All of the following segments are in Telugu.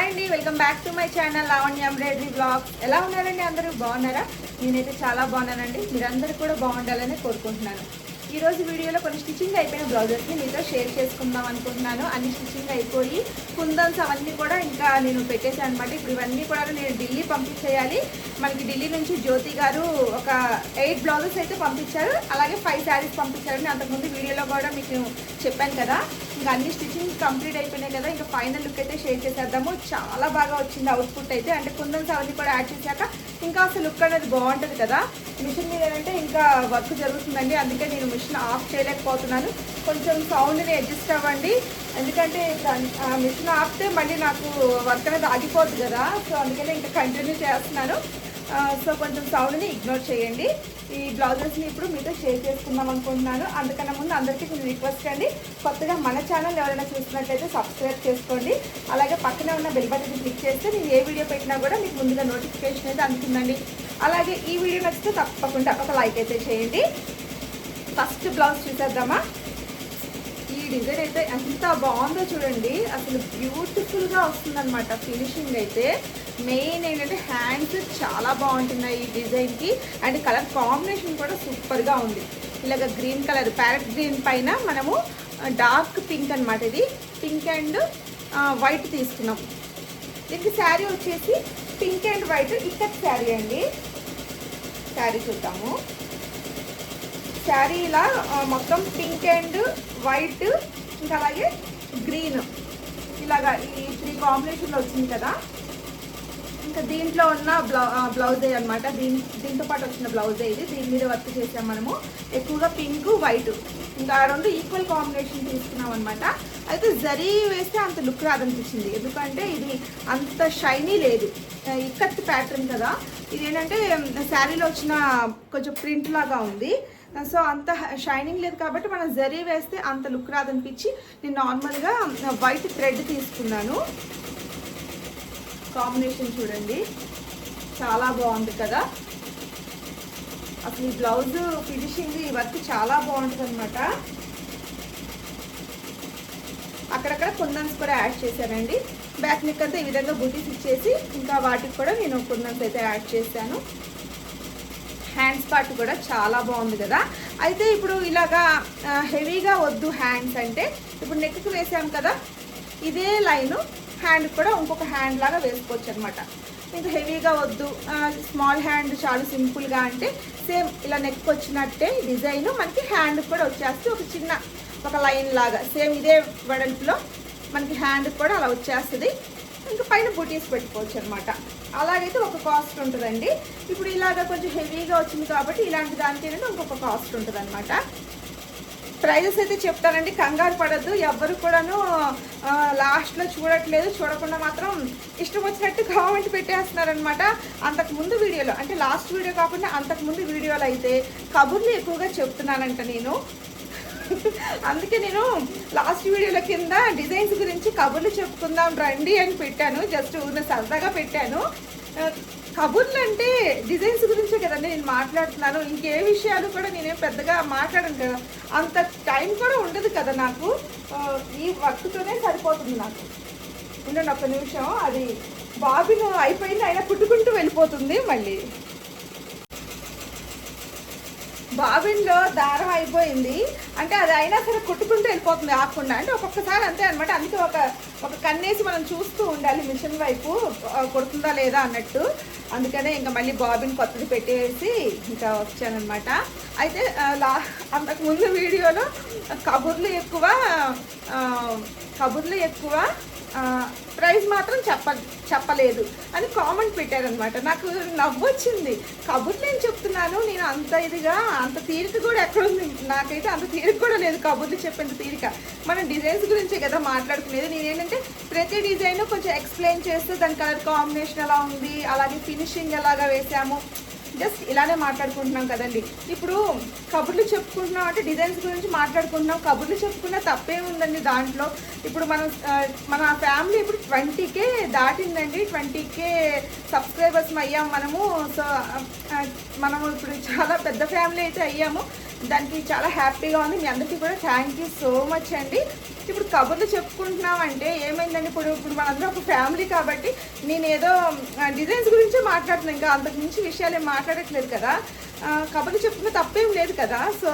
హాయ్ అండి welcome back to my channel Lavanya embroidery blog. ఎలా ఉన్నారండి అందరూ? బాగున్నారా? నేనైతే చాలా బాగున్నానండి. మీరందరూ కూడా బాగుండాలని కోరుకుంటున్నాను. ఈరోజు వీడియోలో కొన్ని స్టిచ్చింగ్ అయిపోయిన బ్లౌజెస్ని మీతో షేర్ చేసుకుందాం అనుకుంటున్నాను. అన్ని స్టిచ్చింగ్ అయిపోయి కుందన్స్ అవన్నీ కూడా ఇంకా నేను పెట్టేసాను అనమాట ఇప్పుడు ఇవన్నీ కూడా నేను ఢిల్లీ పంపించేయాలి. మనకి ఢిల్లీ నుంచి జ్యోతి గారు ఒక ఎయిట్ బ్లౌజెస్ అయితే పంపించారు. అలాగే ఫైవ్ శారీస్ పంపించారని అంతకుముందు వీడియోలో కూడా మీకు చెప్పాను కదా. ఇంకా అన్ని స్టిచ్చింగ్ కంప్లీట్ అయిపోయినాయి కదా ఇంకా ఫైనల్ లుక్ అయితే షేర్ చేసేద్దాము. చాలా బాగా వచ్చింది అవుట్పుట్ అయితే. అంటే కుందన్స్ అవన్నీ కూడా యాడ్ చేశాక ఇంకా అసలు లుక్ అనేది బాగుంటుంది కదా. మిషన్ మీద ఏంటంటే ఇంకా వర్క్ జరుగుతుందండి. అందుకే నేను మిషన్ ఆఫ్ చేయలేకపోతున్నాను. కొంచెం సౌండ్ని అడ్జస్ట్ అవ్వండి. ఎందుకంటే మిషన్ ఆపితే మళ్ళీ నాకు వర్క్ అనేది ఆగిపోద్ది కదా. సో అందుకనే ఇంకా కంటిన్యూ చేస్తున్నాను. సో కొంచెం సౌండ్ని ఇగ్నోర్ చేయండి. ఈ బ్లౌజెస్ని ఇప్పుడు మీతో షేర్ చేసుకుందాం అనుకుంటున్నాను. అందుకన్నా ముందు అందరికీ నేను రిక్వెస్ట్ అండి. కొత్తగా మన ఛానల్ ఎవరైనా చూసినట్లయితే సబ్స్క్రైబ్ చేసుకోండి. అలాగే పక్కనే ఉన్న బెల్ బటన్ క్లిక్ చేస్తే నేను ఏ వీడియో పెట్టినా కూడా మీకు ముందుగా నోటిఫికేషన్ అయితే అందుతుందండి. అలాగే ఈ వీడియో నచ్చితే తప్పకుండా ఒక లైక్ అయితే చేయండి. ఫస్ట్ బ్లౌజ్ చూసేద్దామా? డిజైన్ అయితే ఎంత బాగుందో చూడండి. అసలు బ్యూటిఫుల్గా వస్తుందన్నమాట ఫినిషింగ్ అయితే. మెయిన్ ఏంటంటే హ్యాండ్స్ చాలా బాగుంటున్నాయి ఈ డిజైన్కి అండ్ కలర్ కాంబినేషన్ కూడా సూపర్గా ఉంది. ఇలాగ గ్రీన్ కలర్ ప్యారెట్ గ్రీన్ పైన మనము డార్క్ పింక్ అనమాట ఇది. పింక్ అండ్ వైట్ తీసుకున్నాం. దీనికి శారీ వచ్చేసి పింక్ అండ్ వైట్ ఇక్కడ శారీ అండి. శారీ చూద్దాము. శారీ ఇలా మొత్తం పింక్ అండ్ వైట్ ఇంకా అలాగే గ్రీన్. ఇలాగా ఈ త్రీ కాంబినేషన్లో వచ్చింది కదా. ఇంకా దీంట్లో ఉన్న బ్లౌ బ్లౌజే అనమాట దీని దీంతో పాటు వచ్చిన బ్లౌజే ఇది. దీని మీద వర్క్ చేసాం మనము. ఎక్కువగా పింక్ వైట్. ఇంకా రెండు ఈక్వల్ కాంబినేషన్ తీసుకున్నాం అనమాట అయితే జరీ వేస్తే అంత లుక్ రాదనిపించింది. ఎందుకంటే ఇది అంత షైనీ లేదు. ఇక్కత్ ప్యాటర్న్ కదా. ఇది ఏంటంటే శారీలో వచ్చిన కొంచెం ప్రింట్ లాగా ఉంది. Uh, సో అంత షైనింగ్ లేదు కాబట్టి మనం జరీ వేస్తే అంత లుక్ రాదనిపించి నేను నార్మల్గా వైట్ థ్రెడ్ తీసుకున్నాను. కాంబినేషన్ చూడండి. చాలా బాగుంది కదా. అసలు ఈ బ్లౌజ్ ఫినిషింగ్ ఈ వర్క్ చాలా బాగుంటుంది అనమాట అక్కడక్కడ కుందన్స్ కూడా యాడ్ చేశానండి. బ్యాక్ నెక్ అంతా ఈ విధంగా బూటీస్ ఇచ్చేసి ఇంకా వాటికి కూడా నేను కుందన్స్ అయితే యాడ్ చేశాను. హ్యాండ్స్ పార్ట్ కూడా చాలా బాగుంది కదా. అయితే ఇప్పుడు ఇలాగా హెవీగా వద్దు హ్యాండ్స్ అంటే ఇప్పుడు నెక్కి వేసాం కదా ఇదే లైను హ్యాండ్ కూడా ఇంకొక హ్యాండ్ లాగా వేసుకోవచ్చు అనమాట ఇంకా హెవీగా వద్దు స్మాల్ హ్యాండ్ చాలా సింపుల్గా అంటే సేమ్ ఇలా నెక్ వచ్చినట్టే డిజైన్ మనకి హ్యాండ్ కూడా వచ్చేస్తే ఒక చిన్న ఒక లైన్ లాగా సేమ్ ఇదే వెడల్పులో మనకి హ్యాండ్ కూడా అలా వచ్చేస్తుంది. ఇంకా పైన బుటీస్ పెట్టుకోవచ్చు అనమాట అలాగైతే ఒక కాస్ట్ ఉంటుందండి. ఇప్పుడు ఇలాగ కొంచెం హెవీగా వచ్చింది కాబట్టి ఇలాంటి దానికి ఏంటంటే ఇంకొక కాస్ట్ ఉంటుంది అనమాట ప్రైజెస్ అయితే చెప్తానండి. కంగారు పడద్దు. ఎవ్వరు కూడాను లాస్ట్లో చూడట్లేదు. చూడకుండా మాత్రం ఇష్టం వచ్చినట్టు కామెంట్ పెట్టేస్తున్నారనమాట అంతకు ముందు వీడియోలో అంటే లాస్ట్ వీడియో కాకుండా అంతకు ముందు వీడియోలో అయితే కబుర్లు ఎక్కువగా చెప్తున్నానంట నేను. అందుకే నేను లాస్ట్ వీడియోల కింద డిజైన్స్ గురించి కబుర్లు చెప్పుకుందాం రండి అని పెట్టాను. జస్ట్ నేను సరదాగా పెట్టాను. కబుర్లు అంటే డిజైన్స్ గురించే కదండి నేను మాట్లాడుతున్నాను. ఇంకే విషయాలు కూడా నేనేం పెద్దగా మాట్లాడను కదా. అంత టైం కూడా ఉండదు కదా నాకు. ఈ వర్క్తోనే సరిపోతుంది నాకు. ఉండండి ఒక్క నిమిషం. అది బాబిను అయిపోయింది అయినా పుట్టుకుంటూ వెళ్ళిపోతుంది మళ్ళీ. బాబిన్లో దారం అయిపోయింది. అంటే అది అయినా సరే కుట్టుకుంటూ వెళ్ళిపోతుంది ఆకుండా. అంటే ఒక్కొక్కసారి అంతే అనమాట అందుకే ఒక ఒక కన్నేసి మనం చూస్తూ ఉండాలి మిషన్ వైపు. కొడుతుందా కుడుతుందా లేదా అన్నట్టు. అందుకనే ఇంకా మళ్ళీ బాబిన్ కొత్తది పెట్టేసి ఇంకా వచ్చానమాట అయితే లా అంతకు ముందు వీడియోలో కబుర్లు ఎక్కువ కబుర్లు ఎక్కువ ప్రైస్ మాత్రం చెప్ప చెప్పలేదు. అని కామెంట్ పెట్టారనమాట నాకు నవ్వొచ్చింది. కబుర్లు నేను చెప్తున్నాను. నేను అంత ఇదిగా అంత తీరిక కూడా ఎక్కడుంది నాకైతే అంత తీరిక కూడా లేదు కబుర్లు చెప్పేంత తీరిక. మనం డిజైన్స్ గురించే కదా మాట్లాడుకునేది. నేనేంటంటే ప్రతి డిజైన్ కొంచెం ఎక్స్ప్లెయిన్ చేస్తే దాని కలర్ కాంబినేషన్ ఎలా ఉంది అలాగే ఫినిషింగ్ ఎలాగా వేసాము జస్ట్ ఇలానే మాట్లాడుకుంటున్నాం కదండి. ఇప్పుడు కబుర్లు చెప్పుకుంటున్నాం అంటే డిజైన్స్ గురించి మాట్లాడుకుంటున్నాం. కబుర్లు చెప్పుకున్న తప్పే ఉందండి దాంట్లో. ఇప్పుడు మనం మన ఫ్యామిలీ ఇప్పుడు ట్వంటీకే దాటిందండి. ట్వంటీకే సబ్స్క్రైబర్స్ అయ్యాం మనము. సో మనము ఇప్పుడు చాలా పెద్ద ఫ్యామిలీ అయితే అయ్యాము. దానికి చాలా హ్యాపీగా ఉంది. మీ అందరికీ కూడా థ్యాంక్ యూ సో మచ్ అండి. ఇప్పుడు కబుర్లు చెప్పుకుంటున్నామంటే ఏమైందండి? ఇప్పుడు ఇప్పుడు మనందరం ఒక ఫ్యామిలీ కాబట్టి నేను ఏదో డిజైన్స్ గురించే మాట్లాడుతున్నాను. ఇంకా అంతకు మించి విషయాలు ఏం మాట్లాడట్లేదు కదా. కబుర్లు చెప్పుకున్న తప్పేం లేదు కదా. సో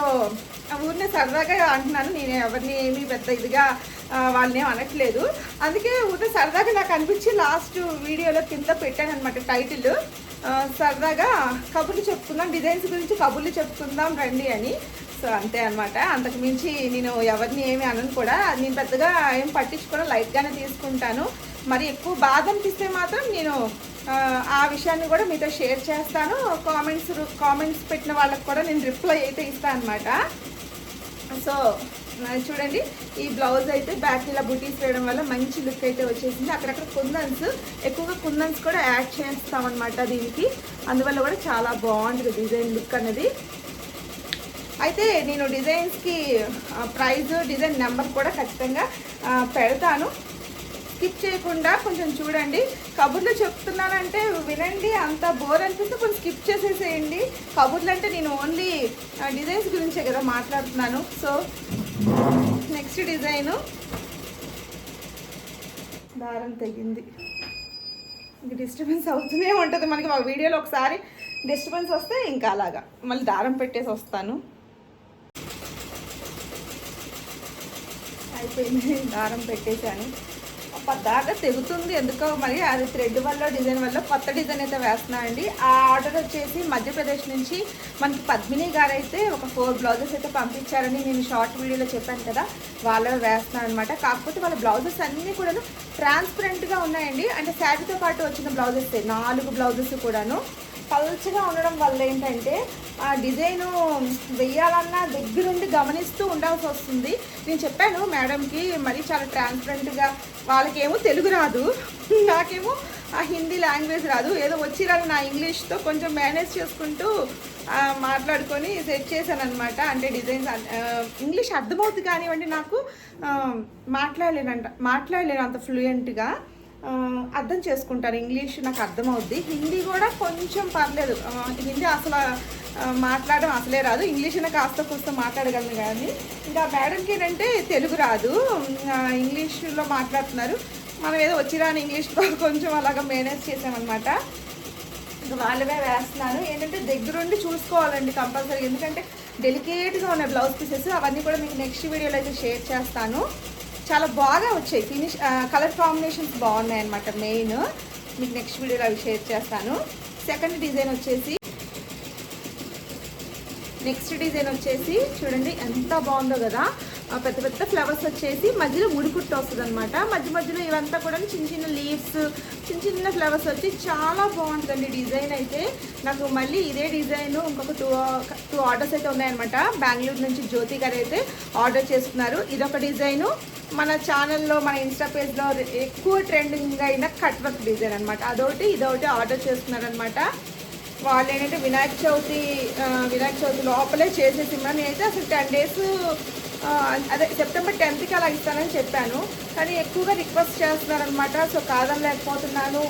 ఊరినే సరదాగా అంటున్నాను. నేను ఎవరిని ఏమీ పెద్ద ఇదిగా వాళ్ళని ఏం అనట్లేదు. అందుకే ఊరినే సరదాగా నాకు అనిపించి లాస్ట్ వీడియోలో కింద పెట్టాను అనమాట టైటిల్ సరదాగా కబుర్లు చెప్పుకుందాం డిజైన్స్ గురించి కబుర్లు చెప్పుకుందాం రండి అని. సో అంతే అనమాట అంతకు మించి నేను ఎవరిని ఏమి అనను కూడా. నేను పెద్దగా ఏం పట్టించుకోవడం లైట్గానే తీసుకుంటాను. మరి ఎక్కువ బాధ అనిపిస్తే మాత్రం నేను ఆ, విషయాన్ని కూడా మీతో షేర్ చేస్తాను. కామెంట్స్ కామెంట్స్ పెట్టిన వాళ్ళకి కూడా నేను రిప్లై అయితే ఇస్తాను అనమాట సో చూడండి ఈ బ్లౌజ్ అయితే బ్యాక్ ఇలా బుటీస్ వేయడం వల్ల మంచి లుక్ అయితే వచ్చేసింది. అక్కడక్కడ కుందన్స్ ఎక్కువగా కుందన్స్ కూడా యాడ్ చేస్తామన్నమాట దీనికి. అందువల్ల కూడా చాలా బాగుంటుంది డిజైన్ లుక్ అనేది. అయితే నేను డిజైన్స్కి ప్రైజ్ డిజైన్ నెంబర్ కూడా ఖచ్చితంగా పెడతాను. స్కిప్ చేయకుండా కొంచెం చూడండి. కబుర్లు చెప్తున్నానంటే వినండి అంత బోర్ అనిపిస్తే కొంచెం స్కిప్ చేసేసేయండి. కబుర్లు అంటే నేను ఓన్లీ డిజైన్స్ గురించే కదా మాట్లాడుతున్నాను. So next design. దారం తెగింది. ఇంక డిస్టర్బెన్స్ అవుతూనే ఉంటుంది. మనకి మా వీడియోలో ఒకసారి డిస్టర్బెన్స్ వస్తే ఇంకా అలాగా. మళ్ళీ దారం పెట్టేసి వస్తాను. అయిపోయింది. దారం పెట్టేశాను. పద్దాక తెగుతుంది. ఎందుకో మరి అది థ్రెడ్ వల్ల డిజైన్ వల్ల కొత్త డిజైన్ అయితే వేస్తున్నామండి ఆ ఆర్డర్ వచ్చేసి మధ్యప్రదేశ్ నుంచి మనకి పద్మిని గారు అయితే ఒక ఫోర్ బ్లౌజెస్ అయితే పంపించారని నేను షార్ట్ వీడియోలో చెప్పాను కదా. వాళ్ళ వేస్తున్నాను అనమాట కాకపోతే వాళ్ళ బ్లౌజెస్ అన్నీ కూడాను ట్రాన్స్పరెంట్గా ఉన్నాయండి. అంటే శారీతో పాటు వచ్చిన బ్లౌజెస్ నాలుగు బ్లౌజెస్ కూడాను. పల్చగా ఉండడం వల్ల ఏంటంటే ఆ డిజైను వెయ్యాలన్నా దగ్గరుండి గమనిస్తూ ఉండాల్సి వస్తుంది. నేను చెప్పాను మేడంకి మరి చాలా ట్రాన్స్పరెంట్గా వాళ్ళకేమో తెలుగు రాదు. నాకేమో ఆ హిందీ లాంగ్వేజ్ రాదు. ఏదో వచ్చి నా ఇంగ్లీష్తో కొంచెం మేనేజ్ చేసుకుంటూ మాట్లాడుకొని సెట్ చేశాను అనమాట అంటే డిజైన్స్ ఇంగ్లీష్ అర్థమవుతుంది కానివ్వండి నాకు మాట్లాడలేనంట మాట్లాడలేను అంత ఫ్లూయెంట్గా అర్థం చేసుకుంటాను ఇంగ్లీష్ నాకు అర్థమవుద్ది. హిందీ కూడా కొంచెం పర్లేదు. హిందీ అసలు మాట్లాడడం అసలే రాదు. ఇంగ్లీష్ అయినా కాస్త కూస్త మాట్లాడగలను కానీ. ఇంకా మేడంకి ఏంటంటే తెలుగు రాదు. ఇంగ్లీష్లో మాట్లాడుతున్నారు. మనం ఏదో వచ్చిరాని ఇంగ్లీష్లో కొంచెం అలాగా మేనేజ్ చేసామన్నమాట. వాళ్ళవే వేస్తున్నాను ఏంటంటే దగ్గరుండి చూసుకోవాలండి కంపల్సరీ. ఎందుకంటే డెలికేట్గా ఉన్న బ్లౌజ్ పీసెస్ అవన్నీ కూడా మీకు నెక్స్ట్ వీడియోలో అయితే షేర్ చేస్తాను. చాలా బాగా వచ్చాయి. ఫినిష్ కలర్ కాంబినేషన్స్ బాగున్నాయి అనమాట మెయిన్ మీకు నెక్స్ట్ వీడియోలో అవి షేర్ చేస్తాను. సెకండ్ డిజైన్ వచ్చేసి నెక్స్ట్ డిజైన్ వచ్చేసి చూడండి ఎంత బాగుందో కదా. పెద్ద పెద్ద ఫ్లవర్స్ వచ్చేసి మధ్యలో ఉడికుట్టు వస్తుంది అనమాట మధ్య మధ్యలో ఇవంతా కూడా చిన్న చిన్న లీవ్స్ చిన్న చిన్న ఫ్లవర్స్ వచ్చి చాలా బాగుంటుందండి డిజైన్ అయితే. నాకు మళ్ళీ ఇదే డిజైన్ ఇంకొక టూ టూ ఆర్డర్స్ అయితే ఉన్నాయన్నమాట. బెంగళూరు నుంచి జ్యోతి గారు అయితే ఆర్డర్ చేస్తున్నారు. ఇదొక డిజైను. మన ఛానల్లో మన ఇన్స్టా పేజ్లో ఎక్కువ ట్రెండింగ్ అయిన కట్ వర్క్ డిజైన్ అనమాట అదొకటి ఇదొకటి ఆర్డర్ చేస్తున్నారనమాట వాళ్ళు ఏంటంటే వినాయక చవితి వినాయక చవితి లోపలే చేసేసి నేనైతే అసలు టెన్ డేస్ అదే సెప్టెంబర్ టెన్త్కి అలా ఇస్తానని చెప్పాను. కానీ ఎక్కువగా రిక్వెస్ట్ చేస్తున్నారనమాట సో కాదం లేకపోతున్నాను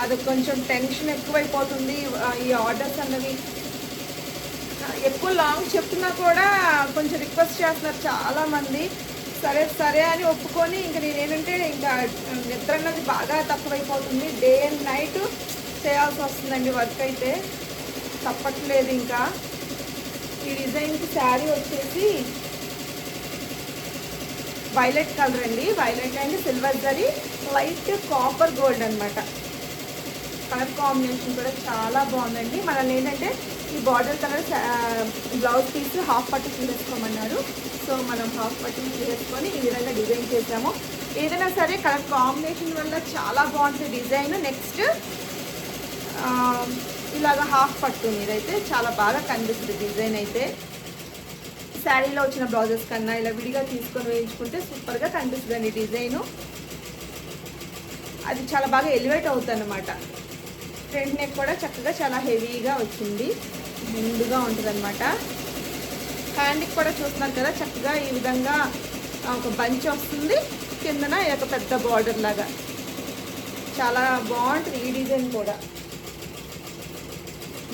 అది కొంచెం టెన్షన్ ఎక్కువైపోతుంది. ఈ ఆర్డర్స్ అన్నవి. ఎక్కువ లాంగ్ చెప్తున్నా కూడా కొంచెం రిక్వెస్ట్ చేస్తున్నారు చాలామంది. సరే సరే అని ఒప్పుకొని ఇంకా నేనేంటంటే ఇంకా నిద్ర అన్నది బాగా తక్కువైపోతుంది. డే అండ్ నైట్ చేయాల్సి వస్తుందండి వర్క్ అయితే. తప్పట్లేదు ఇంకా. ఈ డిజైన్కి శారీ వచ్చేసి వైలెట్ కలర్ అండి. Violet and silver zari light copper gold అన్నమాట. కలర్ కాంబినేషన్ కూడా చాలా బాగుందండి. మనల్ని ఏంటంటే ఈ border colour blouse piece half పట్టు తీసేసుకోమన్నారు. సో మనం హాఫ్ పట్టు తీసేసుకొని ఈ విధంగా డిజైన్ చేసాము. ఏదైనా సరే కలర్ కాంబినేషన్ వల్ల చాలా బాగుంటుంది డిజైన్. నెక్స్ట్ ఇలాగ హాఫ్ పట్టు అయితే చాలా బాగా కనిపిస్తుంది డిజైన్ అయితే. శారీలో వచ్చిన బ్లౌజెస్ కన్నా ఇలా విడిగా తీసుకొని వేయించుకుంటే సూపర్గా కనిపిస్తుంది డిజైను. అది చాలా బాగా ఎలివేట్ అవుతుందన్నమాట. ఫ్రంట్ నెక్ కూడా చక్కగా చాలా హెవీగా వచ్చింది. ముందుగా ఉంటుంది అనమాట హ్యాండ్కి కూడా చూస్తున్నారు కదా చక్కగా ఈ విధంగా ఒక బంచ్ వస్తుంది. కిందన ఒక పెద్ద బార్డర్ లాగా. చాలా బాగుంటుంది ఈ డిజైన్ కూడా.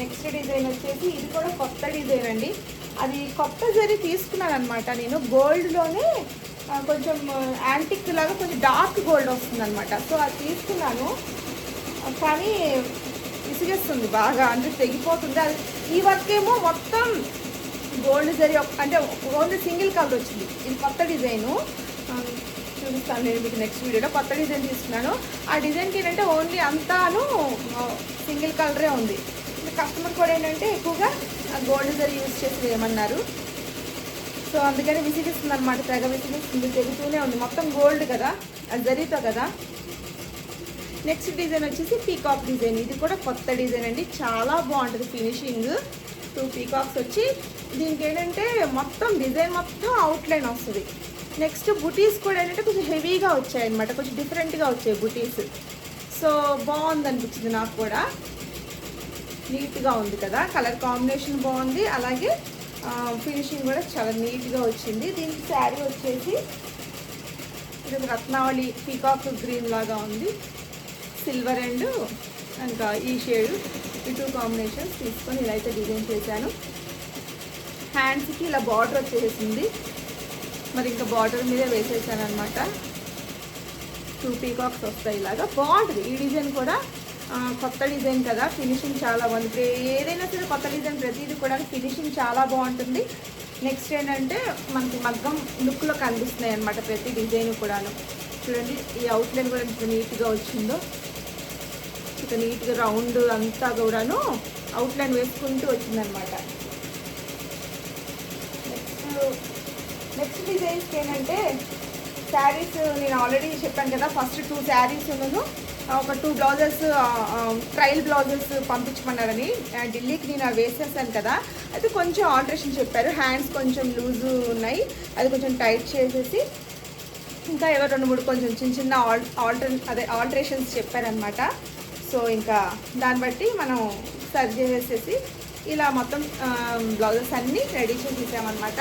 నెక్స్ట్ డిజైన్ వచ్చేసి ఇది కూడా కొత్త డిజైన్ అండి. అది కొత్త జరీ తీసుకున్నాను అనమాట నేను గోల్డ్లోనే కొంచెం యాంటిక్ లాగా కొంచెం డార్క్ గోల్డ్ వస్తుందన్నమాట. సో అది తీసుకున్నాను. కానీ విసిగేస్తుంది బాగా. అంటే తెగిపోతుంది. అది ఈ వర్క్ ఏమో మొత్తం గోల్డ్ జరీ అంటే ఓన్లీ సింగిల్ కలర్ వచ్చింది. ఇది కొత్త డిజైను చూపిస్తాను నేను మీకు నెక్స్ట్ వీడియోలో కొత్త డిజైన్ తీసుకున్నాను. ఆ డిజైన్కి ఏంటంటే ఓన్లీ అంతాను సింగిల్ కలరే ఉంది. కస్టమర్ కూడా ఏంటంటే ఎక్కువగా గోల్డ్ జరీ యూజ్ చేసి వేయమన్నారు. సో అందుకని విసిగిస్తుంది అనమాట తెగ విసిగిస్తుంది తెగుతూనే ఉంది. మొత్తం గోల్డ్ కదా అది జరీతో కదా. నెక్స్ట్ డిజైన్ వచ్చేసి పీకాక్ డిజైన్ ఇది కూడా కొత్త డిజైన్ అండి. చాలా బాగుంటుంది ఫినిషింగ్ టూ పీకాక్స్ వచ్చి దీనికి ఏంటంటే మొత్తం డిజైన్ మొత్తం అవుట్లైన్ వస్తుంది. నెక్స్ట్ బుటీస్ కూడా ఏంటంటే కొంచెం హెవీగా వచ్చాయి అనమాట కొంచెం డిఫరెంట్గా వచ్చాయి బుటీస్ సో బాగుంది అనిపించింది నాకు కూడా. నీట్గా ఉంది కదా. కలర్ కాంబినేషన్ బాగుంది. అలాగే ఫినిషింగ్ కూడా చాలా నీట్గా వచ్చింది. దీనికి శారీ వచ్చేసి ఇది రత్నావళి పీకాక్ గ్రీన్ లాగా ఉంది. సిల్వర్ అండ్ ఇంకా ఈ షేడ్ ఈ టూ కాంబినేషన్స్ తీసుకొని ఇలా అయితే డిజైన్ చేశాను. హ్యాండ్స్కి ఇలా బార్డర్ వచ్చేసింది. మరి ఇంకా బార్డర్ మీదే వేసేసాను అనమాట టూ పీకాక్స్ వస్తాయి ఇలాగా. బాగుంటుంది ఈ డిజైన్ కూడా కొత్త డిజైన్ కదా ఫినిషింగ్ చాలా బాగుంది. ఏదైనా సరే కొత్త డిజైన్ ప్రతిదీ కూడా ఫినిషింగ్ చాలా బాగుంటుంది. నెక్స్ట్ ఏంటంటే మనకి మగ్గం లుక్లో కనిపిస్తున్నాయి అనమాట ప్రతి డిజైన్ కూడాను. చూడండి ఈ అవుట్లైన్ కూడా ఎంత నీట్గా వచ్చిందో. ఇక నీట్గా రౌండ్ అంతా కూడాను అవుట్లైన్ వేసుకుంటూ వచ్చిందనమాట నెక్స్ట్ నెక్స్ట్ డిజైన్స్ ఏంటంటే శారీస్ నేను ఆల్రెడీ చెప్పాను కదా ఫస్ట్ టూ శారీస్ ఉన్నాను. ఒక టూ బ్లౌజెస్ ట్రయల్ బ్లౌజెస్ పంపించమన్నారని. ఢిల్లీకి నేను అవి వేసేసాను కదా. అయితే కొంచెం ఆల్టరేషన్ చెప్పారు. హ్యాండ్స్ కొంచెం లూజ్ ఉన్నాయి. అది కొంచెం టైట్ చేసేసి ఇంకా ఎవరు రెండు మూడు కొంచెం చిన్న చిన్న ఆల్ ఆల్టర్ అదే ఆల్టరేషన్స్ చెప్పారనమాట సో ఇంకా దాన్ని బట్టి మనం సర్చ్ చేసేసి ఇలా మొత్తం బ్లౌజెస్ అన్నీ రెడీ చేసేసామన్నమాట.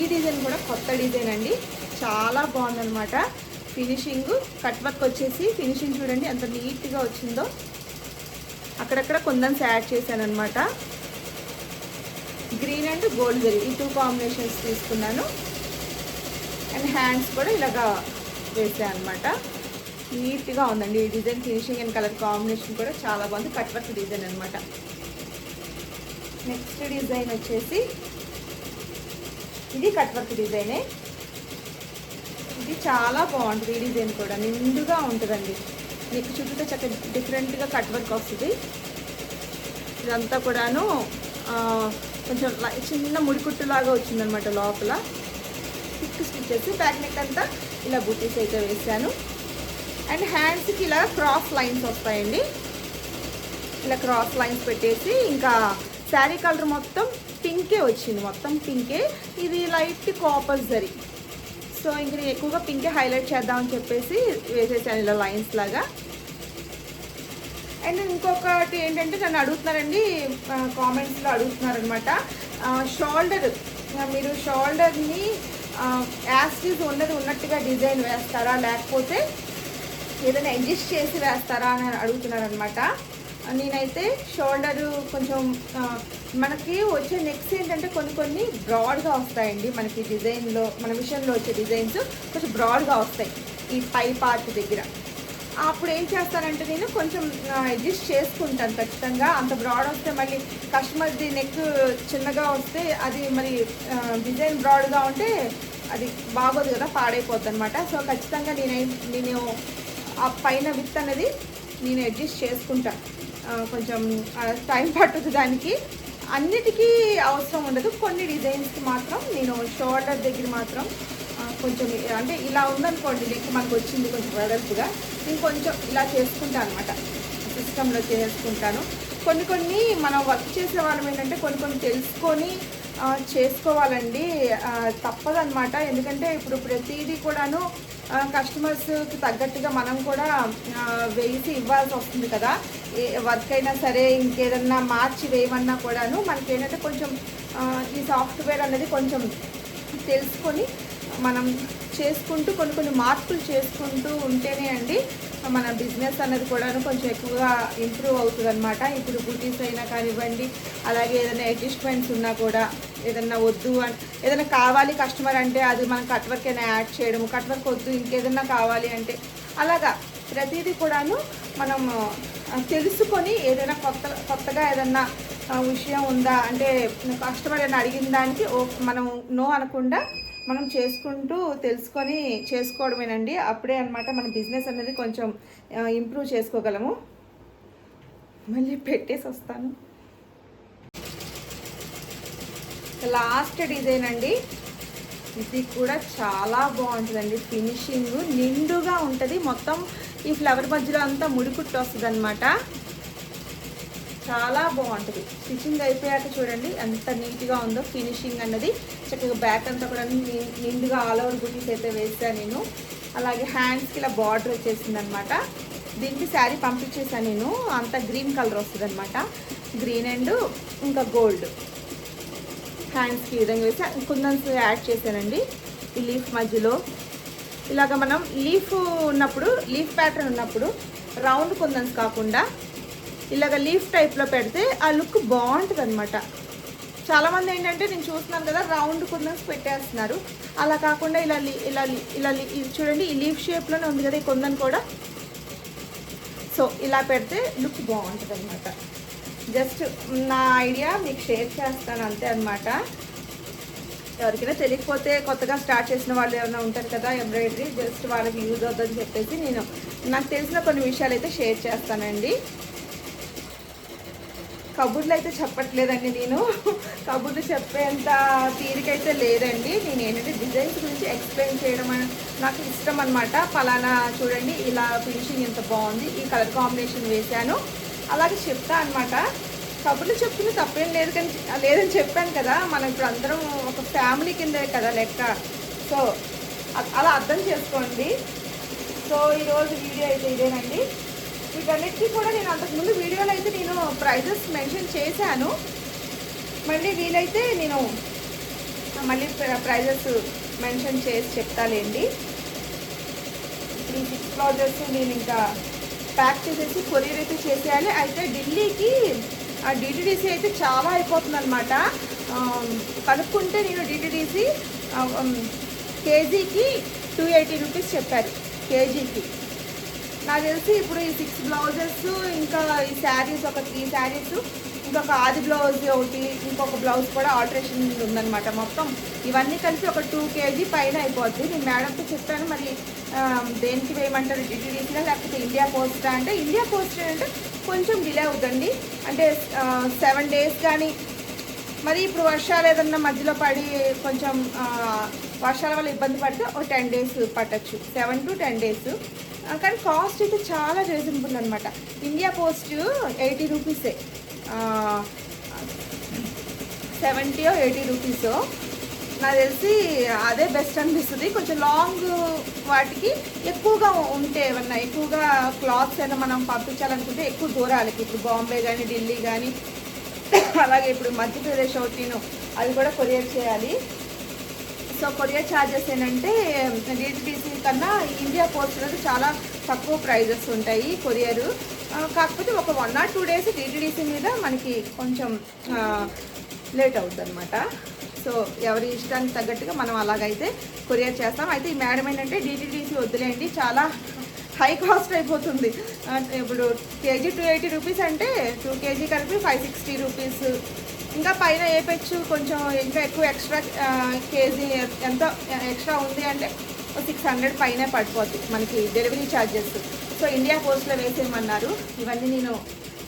ఈ డిజైన్ కూడా కొత్త డిజైన్ అండి. చాలా బాగుందన్నమాట. ఫినిషింగ్ కట్ వర్క్ వచ్చేసి ఫినిషింగ్ చూడండి ఎంత నీట్గా వచ్చిందో. అక్కడక్కడ కొందన్స్ యాడ్ చేశాను అనమాట గ్రీన్ అండ్ గోల్డ్ జరీ ఈ టూ కాంబినేషన్స్ తీసుకున్నాను. అండ్ హ్యాండ్స్ కూడా ఇలాగా వేసాను అనమాట నీట్గా ఉందండి ఈ design finishing and colour combination కూడా చాలా బాగుంది. కట్ వర్క్ డిజైన్ అనమాట నెక్స్ట్ డిజైన్ వచ్చేసి ఇది కట్ వర్క్ డిజైనే. ఇది చాలా బాగుంటుంది ఈ డిజైన్ కూడా నిండుగా ఉంటుందండి. మీకు చుట్టూ చక్క డిఫరెంట్గా కట్ వర్క్ వస్తుంది. ఇదంతా కూడాను కొంచెం లై- చిన్న ముడికుట్టులాగా వచ్చిందనమాట లోపల. థిక్ స్టిచెస్ బ్యాక్ నెక్ అంతా ఇలా బుటీస్ అయితే వేసాను అండ్ హ్యాండ్స్కి ఇలా క్రాస్ లైన్స్ వస్తాయండి. ఇలా క్రాస్ లైన్స్ పెట్టేసి ఇంకా శారీ కలర్ మొత్తం పింకే వచ్చింది మొత్తం పింకే. ఇది లైట్ కాపర్ జరీ. సో ఇంక నేను ఎక్కువగా పింకే హైలైట్ చేద్దామని చెప్పేసి వేసేసాను ఇలా లైన్స్ లాగా. అండ్ ఇంకొకటి ఏంటంటే నన్ను అడుగుతున్నారండి కామెంట్స్లో అడుగుతున్నారనమాట. షోల్డర్ మీరు షోల్డర్ని యాస్టీస్ ఉన్నది ఉన్నట్టుగా డిజైన్ వేస్తారా? లేకపోతే ఏదైనా అడ్జస్ట్ చేసి వేస్తారా అని అడుగుతున్నారనమాట. నేనైతే షోల్డర్ కొంచెం మనకి వచ్చే నెక్స్ట్ ఏంటంటే కొన్ని కొన్ని బ్రాడ్గా వస్తాయండి. మనకి డిజైన్లో మన విషయంలో వచ్చే డిజైన్స్ కొంచెం బ్రాడ్గా వస్తాయి ఈ పై పార్ట్ దగ్గర. అప్పుడు ఏం చేస్తానంటే నేను కొంచెం అడ్జస్ట్ చేసుకుంటాను ఖచ్చితంగా. అంత బ్రాడ్ వస్తే మళ్ళీ కస్టమర్ది నెక్ చిన్నగా వస్తే అది మరి డిజైన్ బ్రాడ్గా ఉంటే అది బాగోదు కదా పాడైపోద్ది అనమాట సో ఖచ్చితంగా నేను నేను ఆ పైన విత్ అనేది నేను అడ్జస్ట్ చేసుకుంటాను. కొంచెం టైం పడుతుంది దానికి. అన్నిటికీ అవసరం ఉండదు. కొన్ని డిజైన్స్కి మాత్రం నేను షోల్డర్ దగ్గర మాత్రం కొంచెం అంటే ఇలా ఉందనుకోండి నెక్ మనకు వచ్చింది కొంచెం వెడల్పుగా నేను కొంచెం ఇలా చేసుకుంటాను అనమాట సిస్టంలో చేసుకుంటాను. కొన్ని కొన్ని మనం వర్క్ చేసే వాళ్ళం ఏంటంటే కొన్ని కొన్ని తెలుసుకొని చేసుకోవాలండి. తప్పదనమాట తప్పదన్నమాట. ఎందుకంటే ఇప్పుడు ప్రతిదీ కూడాను కస్టమర్స్కి తగ్గట్టుగా మనం కూడా వేసి ఇవ్వాల్సి వస్తుంది కదా. ఏ వర్క్ అయినా సరే ఇంకేదన్నా మార్చి వేయమన్నా కూడాను మనకి ఏంటంటే కొంచెం ఈ సాఫ్ట్వేర్ అనేది కొంచెం తెలుసుకొని మనం చేసుకుంటూ కొన్ని కొన్ని మార్పులు చేసుకుంటూ ఉంటేనే అండి మన బిజినెస్ అనేది కూడాను కొంచెం ఎక్కువగా ఇంప్రూవ్ అవుతుంది అనమాట ఇప్పుడు బూటీస్ అయినా కానివ్వండి అలాగే ఏదైనా అడ్జస్ట్మెంట్స్ ఉన్నా కూడా ఏదైనా వద్దు అని ఏదైనా కావాలి కస్టమర్ అంటే అది మనం కట్ వర్క్ అయినా యాడ్ చేయడము కట్ వర్క్ వద్దు ఇంకేదైనా కావాలి అంటే అలాగా ప్రతిదీ కూడాను మనం తెలుసుకొని ఏదైనా కొత్త కొత్తగా ఏదైనా విషయం ఉందా అంటే కస్టమర్ ఏదైనా అడిగిన దానికి ఓ మనం నో అనకుండా మనం చేసుకుంటూ తెలుసుకొని చేసుకోవడమేనండి. అప్పుడే అనమాట మన బిజినెస్ అనేది కొంచెం ఇంప్రూవ్ చేసుకోగలము. మళ్ళీ పెట్టేసి వస్తాను. లాస్ట్ డిజైన్ అండి. ఇది కూడా చాలా బాగుంటుందండి. ఫినిషింగ్ నిండుగా ఉంటుంది. మొత్తం ఈ ఫ్లవర్ మధ్యలో అంతా ముడికుట్టు వస్తుంది అనమాట చాలా బాగుంటుంది. స్టిచ్చింగ్ అయిపోయాక చూడండి ఎంత నీట్గా ఉందో ఫినిషింగ్ అన్నది. చక్కగా బ్యాక్ అంతా కూడా నిండుగా ఆల్ ఓవర్ బుటీస్ అయితే వేసాను నేను. అలాగే హ్యాండ్స్కి ఇలా బార్డర్ వచ్చేసింది అనమాట దీనికి శారీ పంపించేసాను నేను. అంత గ్రీన్ కలర్ వస్తుంది అనమాట గ్రీన్ అండ్ ఇంకా గోల్డ్. హ్యాండ్స్కి ఈ విధంగా వేసి. కుందన్స్ యాడ్ చేశానండి. ఈ లీఫ్ మధ్యలో. ఇలాగ మనం లీఫ్ ఉన్నప్పుడు లీఫ్ ప్యాటర్న్ ఉన్నప్పుడు రౌండ్ కుందన్స్ కాకుండా ఇలాగ లీఫ్ టైప్లో పెడితే ఆ లుక్ బాగుంటుంది అనమాట చాలామంది ఏంటంటే నేను చూస్తున్నాను కదా రౌండ్ కుందన్స్ పెట్టేస్తున్నారు. అలా కాకుండా ఇలా లీ- ఇలా లీ- ఇలా లీ- చూడండి ఈ లీఫ్ షేప్లోనే ఉంది కదా ఈ కుందన్ కూడా. సో ఇలా పెడితే లుక్ బాగుంటుంది అనమాట జస్ట్ నా ఐడియా మీకు షేర్ చేస్తాను అంతే అనమాట ఎవరికైనా తెలియకపోతే కొత్తగా స్టార్ట్ చేసిన వాళ్ళు ఏమైనా ఉంటారు కదా ఎంబ్రాయిడరీ జస్ట్ వాళ్ళకి యూజ్ అవుతుందని చెప్పేసి నేను నాకు తెలిసిన కొన్ని విషయాలు అయితే షేర్ చేస్తానండి. కబుర్లు అయితే చెప్పట్లేదండి నేను. కబుర్లు చెప్పేంత తీరికైతే లేదండి. నేను ఏంటంటే డిజైన్స్ గురించి ఎక్స్ప్లెయిన్ చేయడం నాకు ఇష్టం అనమాట పలానా చూడండి ఇలా ఫినిషింగ్ ఎంత బాగుంది ఈ కలర్ కాంబినేషన్ వేశాను. అలాగే చెప్తా అనమాట కబుర్లు చెప్తున్న తప్పేం లేదు కానీ లేదని చెప్పాను కదా. మనం ఇప్పుడు అందరం ఒక ఫ్యామిలీ కిందే కదా లెక్క. సో అలా అర్థం చేసుకోండి. సో ఈరోజు వీడియో అయితే ఇదేనండి. వీటన్నిటికీ కూడా నేను అంతకుముందు వీడియోలో అయితే నేను ప్రైజెస్ మెన్షన్ చేశాను. మళ్ళీ వీలైతే నేను మళ్ళీ ప్రైజెస్ మెన్షన్ చేసి చెప్తాలేండి. ఈ సిక్స్ బ్లౌజెస్ నేను ఇంకా ప్యాక్ చేసేసి కొరియర్ అయితే చేసేయాలి. అయితే ఢిల్లీకి ఆ డిటిడిసి అయితే చాలా అయిపోతుంది అనమాట కనుక్కుంటే నేను డిటిడిసి కేజీకి టూ ఎయిటీ రూపీస్ చెప్పారు. కేజీకి. నాకు తెలిసి ఇప్పుడు ఈ సిక్స్ బ్లౌజెస్ ఇంకా ఈ శారీస్ ఒక త్రీ శారీస్ ఇంకొక ఆది బ్లౌజ్ ఒకటి ఇంకొక బ్లౌజ్ కూడా ఆల్టరేషన్ ఉందన్నమాట మొత్తం. ఇవన్నీ కలిసి ఒక టూ కేజీ పైన అయిపోద్ది. నేను మేడంతో చెప్తాను మరి దేనికి వేయమంటారు? డిటీడీసీలో లేకపోతే ఇండియా పోస్ట్ అంటే ఇండియా పోస్ట్ అంటే కొంచెం డిలే అవుతుంది అంటే సెవెన్ డేస్ కానీ మరి ఇప్పుడు వర్షాలు ఏదన్నా మధ్యలో పడి కొంచెం వర్షాల వల్ల ఇబ్బంది పడితే ఒక టెన్ డేస్ పట్టచ్చు. Seven to ten days. కానీ కాస్ట్ అయితే చాలా రీజనబుల్ అనమాట ఇండియా పోస్ట్ ఎయిటీ రూపీసే. సెవెంటీ ఎయిటీ రూపీసో. నాకు తెలిసి అదే బెస్ట్ అనిపిస్తుంది. కొంచెం లాంగ్ వాటికి ఎక్కువగా ఉంటే ఏమన్నా ఎక్కువగా క్లాత్స్ అయినా మనం పంపించాలనుకుంటే ఎక్కువ దూరాలకి ఇప్పుడు బాంబే కానీ ఢిల్లీ కానీ అలాగే ఇప్పుడు మధ్యప్రదేశ్ ఒకటిను అది కూడా కొరియర్ చేయాలి. సో కొరియర్ ఛార్జెస్ ఏంటంటే డిటిడిసి కన్నా ఇండియా పోస్ట్ అనేది చాలా తక్కువ ప్రైజెస్ ఉంటాయి కొరియర్. కాకపోతే ఒక one or two days DTDC మీద మనకి కొంచెం లేట్ అవుతుంది అనమాట సో ఎవరి ఇష్టానికి తగ్గట్టుగా మనం అలాగైతే కొరియర్ చేస్తాం. అయితే ఈ మేడం ఏంటంటే డిటిడిసి వద్దులేండి చాలా హై కాస్ట్ అయిపోతుంది. ఇప్పుడు కేజీ టూ ఎయిటీ రూపీస్ అంటే టూ కేజీ కలిపి ఫైవ్ సిక్స్టీ రూపీస్ ఇంకా పైన వేయచ్చు కొంచెం ఇంకా ఎక్కువ ఎక్స్ట్రా కేజీ ఎంత ఎక్స్ట్రా ఉంది అంటే సిక్స్ హండ్రెడ్ పైన పడిపోద్ది మనకి డెలివరీ ఛార్జెస్ సో ఇండియా పోస్ట్లో వేసేయమన్నారు. ఇవన్నీ నేను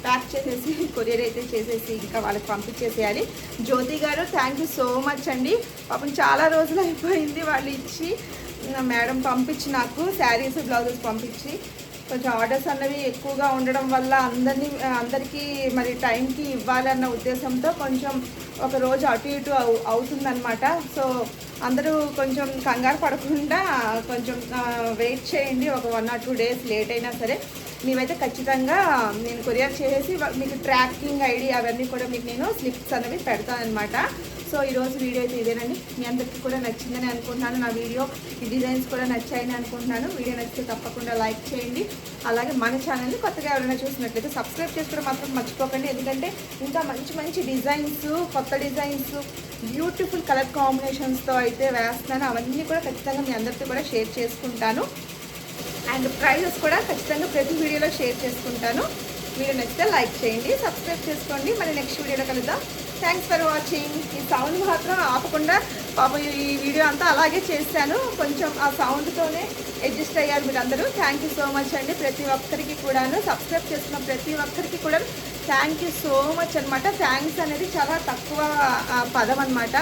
ప్యాక్ చేసేసి కొరియర్ అయితే చేసేసి ఇంకా వాళ్ళకి పంపించేసేయాలి. జ్యోతి గారు థ్యాంక్ యూ సో మచ్ అండి. పాపం చాలా రోజులు అయిపోయింది వాళ్ళు ఇచ్చి మేడం పంపించి నాకు శారీస్ బ్లౌజెస్ పంపించి. కొంచెం ఆర్డర్స్ అన్నవి ఎక్కువగా ఉండడం వల్ల అందరినీ అందరికీ మరి టైంకి ఇవ్వాలన్న ఉద్దేశంతో కొంచెం ఒక రోజు అటు ఇటు అవు అవుతుందన్నమాట. సో అందరూ కొంచెం కంగారు పడకుండా కొంచెం వెయిట్ చేయండి. ఒక one or two days late అయినా సరే మేమైతే ఖచ్చితంగా నేను కొరియర్ చేసేసి మీకు ట్రాకింగ్ ఐడి అవన్నీ కూడా మీకు నేను స్లిప్స్ అనేవి పెడతానమాట సో ఈరోజు వీడియో అయితే ఇదేనండి. మీ అందరికీ కూడా నచ్చిందని అనుకుంటున్నాను. నా వీడియో ఈ డిజైన్స్ కూడా నచ్చాయని అనుకుంటున్నాను. వీడియో నచ్చితే తప్పకుండా లైక్ చేయండి. అలాగే మన ఛానల్ని కొత్తగా ఎవరైనా చూసినట్లయితే సబ్స్క్రైబ్ చేసుకోవడం మాత్రం మర్చిపోకండి. ఎందుకంటే ఇంకా మంచి మంచి డిజైన్స్ కొత్త డిజైన్స్ బ్యూటిఫుల్ కలర్ కాంబినేషన్స్తో అయితే వేస్తున్నాను. అవన్నీ కూడా ఖచ్చితంగా మీ అందరితో కూడా షేర్ చేసుకుంటాను. అండ్ ప్రైజెస్ కూడా ఖచ్చితంగా ప్రతి వీడియోలో షేర్ చేసుకుంటాను. మీరు నచ్చితే లైక్ చేయండి సబ్స్క్రైబ్ చేసుకోండి. మరి నెక్స్ట్ వీడియోలో కలుద్దాం. థ్యాంక్స్ ఫర్ వాచింగ్ ఈ సౌండ్ మాత్రం ఆపకుండా పాపం ఈ వీడియో అంతా అలాగే చేశాను. కొంచెం ఆ సౌండ్తోనే అడ్జస్ట్ అయ్యారు మీరు అందరూ థ్యాంక్ యూ సో మచ్ అండి ప్రతి ఒక్కరికి కూడాను. సబ్స్క్రైబ్ చేసిన ప్రతి ఒక్కరికి కూడా థ్యాంక్ యూ సో మచ్ అనమాట థ్యాంక్స్ అనేది చాలా తక్కువ పదం అనమాట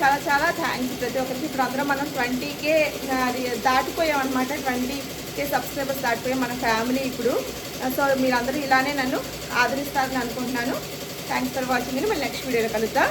చాలా చాలా థ్యాంక్స్ ప్రతి ఒక్కరికి. ఇప్పుడు అందరం మనం ట్వంటీకే దాటిపోయాం అనమాట ట్వంటీకే సబ్స్క్రైబర్స్ దాటిపోయాం మన ఫ్యామిలీ ఇప్పుడు. సో మీరందరూ ఇలానే నన్ను ఆదరిస్తారని అనుకుంటున్నాను. థ్యాంక్స్ ఫర్ వాచింగ్ మళ్ళీ నెక్స్ట్ వీడియోలో కలుద్దాం